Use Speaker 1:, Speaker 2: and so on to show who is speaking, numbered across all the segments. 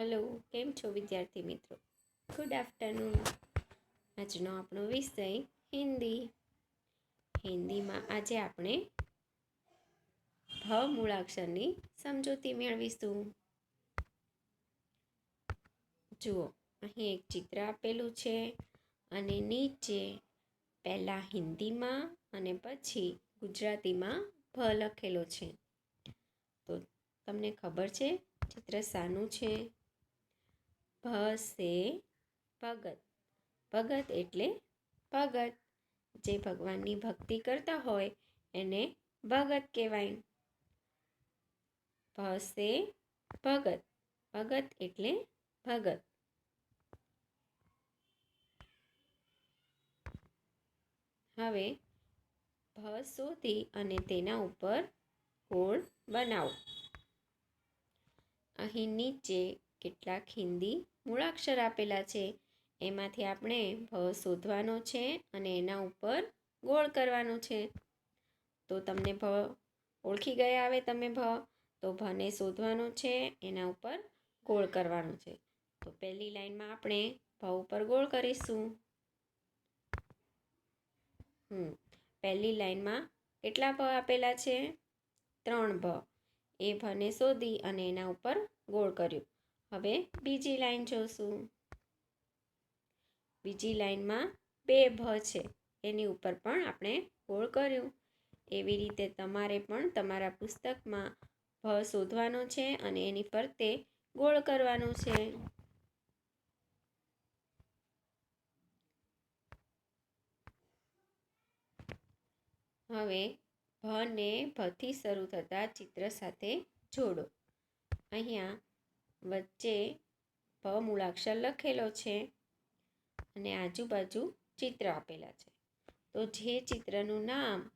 Speaker 1: Hello, કેમ છો વિદ્યાર્થી મિત્રો? ગુડ આફ્ટરનૂન આજનો આપણો વિષય હિન્દી. હિન્દીમાં આજે આપણે ભ મૂળાક્ષરની સમજૂતી મેળવીશું. જુઓ, અહીં એક ચિત્ર આપેલું છે અને નીચે પહેલાં હિન્દીમાં અને પછી ગુજરાતીમાં ભ લખેલો છે. તો તમને ખબર છે, ચિત્ર શાનું છે. ભ સે ભગત. ભગત એટલે ભગત. જે ભગવાનની ભક્તિ કરતા હોય એને ભગત કહેવાય. ભ સે ભગત. ભગત એટલે ભગત. હવે ભ શોધી અને તેના ઉપર ગોળ બનાવો. અહીં નીચે કેટલાક હિન્દી મૂળાક્ષર આપેલા છે. એમાંથી આપણે ભ શોધવાનો છે અને એના ઉપર ગોળ કરવાનો છે. તો તમને ભ ઓળખી ગયા આવે તમે ભ. તો ભને શોધવાનો છે, એના ઉપર ગોળ કરવાનો છે. તો પહેલી લાઈનમાં આપણે ભ ઉપર ગોળ કરીશું. હમ, પહેલી લાઈનમાં કેટલા ભ આપેલા છે? ત્રણ ભ. એ ભને શોધી અને એના ઉપર ગોળ કર્યું. હવે બીજી લાઈન જોશું. બીજી લાઈનમાં બે ભ છે. એની ઉપર પણ આપણે ગોળ કર્યું. એવી રીતે તમારે પણ તમારા પુસ્તકમાં ભ શોધવાનો છે અને એની ફરતે ગોળ કરવાનો છે. હવે ભને ભથી શરૂ થતા ચિત્ર સાથે જોડો. અહીંયા વચ્ચે ભ મૂળાક્ષર લખેલો છે અને આજુબાજુ ચિત્ર આપેલા છે. તો જે ચિત્રનું નામ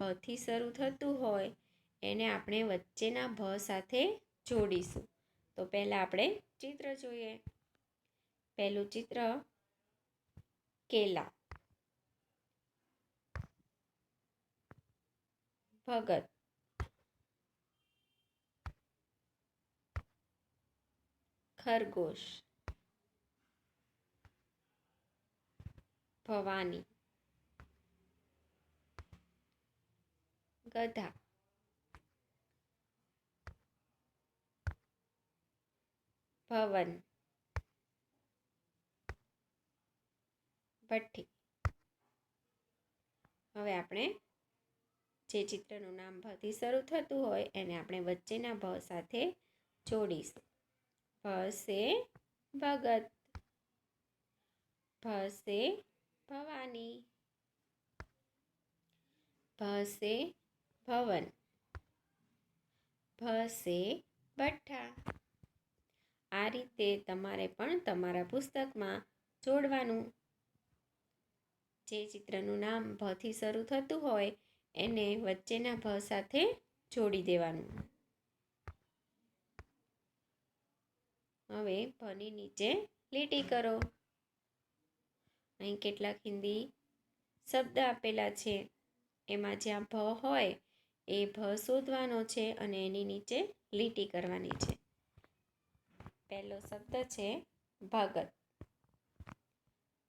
Speaker 1: ભથી શરૂ થતું હોય, એને આપણે વચ્ચેના ભ સાથે જોડીશું. તો પહેલાં આપણે ચિત્ર જોઈએ. પહેલું ચિત્ર કેલા. ભગત. ખરગોશ. ભવાની. ગધા. ભવન. ભઠ્ઠી. હવે આપણે જે ચિત્રનું નામ ભથી શરૂ થતું હોય એને આપણે વચ્ચેના ભ સાથે જોડીશું. ભ સે ભગત, ભસે ભવાની, ભસે ભવન, ભસે ભઠ્ઠા. આ રીતે તમારે પણ તમારા પુસ્તકમાં જોડવાનું. જે ચિત્રનું નામ ભથી શરૂ થતું હોય, એને વચ્ચેના ભ સાથે જોડી દેવાનું. હવે ભની નીચે લીટી કરો. અહીં કેટલાક હિન્દી શબ્દ આપેલા છે. એમાં જ્યાં ભ હોય, એ ભ શોધવાનો છે અને એની નીચે લીટી કરવાની છે. પહેલો શબ્દ છે ભગત.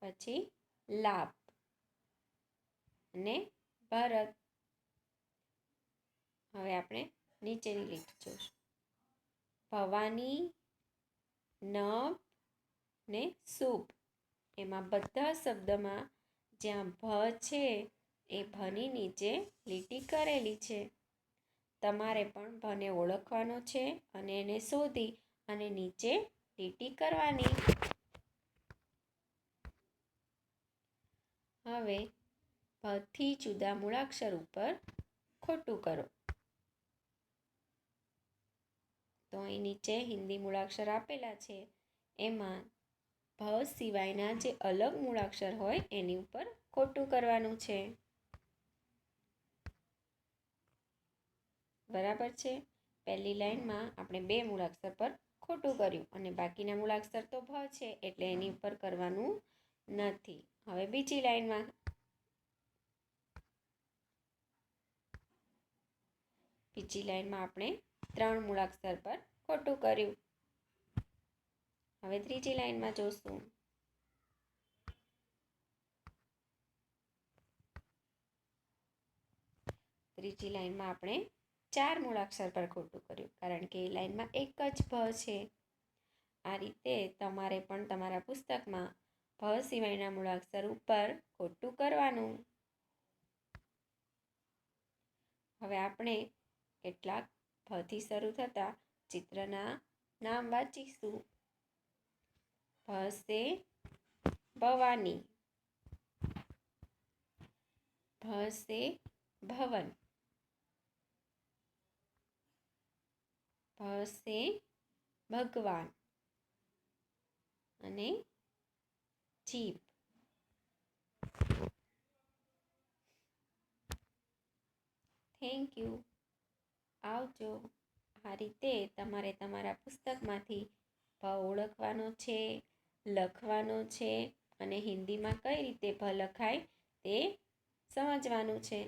Speaker 1: પછી લાભ અને ભરત. હવે આપણે નીચેની લીટી જોઈશું. ભવાની નવ ને સૂપ. એમાં બધા શબ્દમાં જ્યાં ભ છે, એ ભની નીચે લીટી કરેલી છે. તમારે પણ ભને ઓળખવાનો છે અને એને શોધી અને નીચે લીટી કરવાની. હવે ભથી જુદા મૂળાક્ષર ઉપર ખોટું કરો. તો અહીં નીચે હિન્દી મૂળાક્ષર આપેલા છે. એમાં ભ સિવાયના જે અલગ મૂળાક્ષર હોય એની ઉપર ખોટું કરવાનું છે. બરાબર છે? પહેલી લાઈનમાં આપણે બે મૂળાક્ષર પર ખોટું કર્યું અને બાકીના મૂળાક્ષર તો ભ છે એટલે એની ઉપર કરવાનું નથી. હવે બીજી લાઈનમાં. બીજી લાઈનમાં આપણે ત્રણ મૂળાક્ષર પર ખોટું કર્યું. હવે ત્રીજી લાઈનમાં જોશું. ત્રીજી લાઈનમાં આપણે ચાર મૂળાક્ષર પર ખોટું કર્યું, કારણ કે એ લાઈનમાં એક જ ભ છે. આ રીતે તમારે પણ તમારા પુસ્તકમાં ભ સિવાયના મૂળાક્ષર ઉપર ખોટું કરવાનું. હવે આપણે કેટલાક ભથી શરૂ થતા ચિત્રના નામ વાંચીશું. ભસે ભવાની. ભસે ભવન. ભસે ભગવાન. અને જીભ થેન્ક યુ આવજો. આ રીતે તમારે તમારા પુસ્તકમાંથી ભ ઓળખવાનો છે, લખવાનો છે અને હિન્દીમાં કઈ રીતે ભ લખાય તે સમજવાનું છે.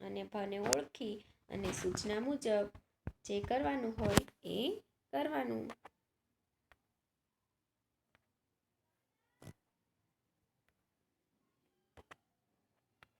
Speaker 1: અને ભને ઓળખી અને સૂચના મુજબ જે કરવાનું હોય એ કરવાનું.